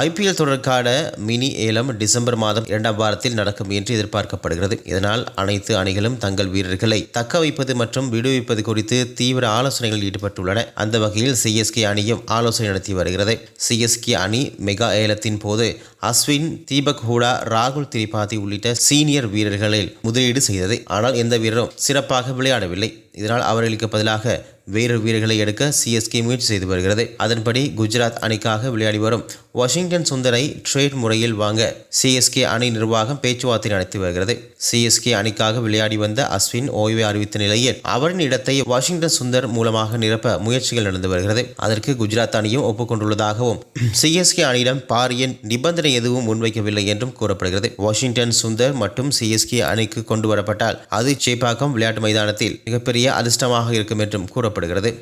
IPL தொடருக்கான mini ஏலம் December மாதம் இரண்டாம் வாரத்தில் நடக்கும் என்று எதிர்பார்க்கப்படுகிறது. இதனால் அனைத்து அணிகளும் தங்கள் வீரர்களை தக்க வைப்பது மற்றும் விடுவிப்பது குறித்து தீவிர ஆலோசனைகளில் ஈடுபட்டுள்ளன. அந்த வகையில் சிஎஸ்கே அணியும் ஆலோசனை நடத்தி வருகிறது. சிஎஸ்கே அணி மெகா ஏலத்தின் போது அஸ்வின் தீபக் ஹூடா ராகுல் திரிபாதி உள்ளிட்ட சீனியர் வீரர்களில் முதலீடு செய்தது ஆனால் எந்த வீரரும் சிறப்பாக விளையாடவில்லை. இதனால் அவர்களுக்கு பதிலாக வேறு வீரர்களை எடுக்க சிஎஸ்கே முயற்சி செய்து வருகிறது. அதன்படி குஜராத் அணிக்காக விளையாடி வரும் வாஷிங்டன் சுந்தரை ட்ரேட் முறையில் வாங்க சிஎஸ்கே அணி நிர்வாகம் பேச்சுவார்த்தை நடத்தி வருகிறது. சிஎஸ்கே அணிக்காக விளையாடி வந்த அஸ்வின் ஓய்வை அறிவித்த நிலையில் அவரின் இடத்தை வாஷிங்டன் சுந்தர் மூலமாக நிரப்ப முயற்சிகள் நடந்து வருகிறது. அதற்கு குஜராத் அணியும் ஒப்புக்கொண்டுள்ளதாகவும் சிஎஸ்கே அணியிடம் பாரிய நிபந்தனை எதுவும் முன்வைக்கவில்லை என்றும் கூறப்படுகிறது. வாஷிங்டன் சுந்தர் மற்றும் சிஎஸ்கே அணிக்கு கொண்டு வரப்பட்டால் அது சேப்பாக்கம் விளையாட்டு மைதானத்தில் மிகப்பெரிய அதிர்ஷ்டமாக இருக்கும் என்றும் கூறப்படுகிறது.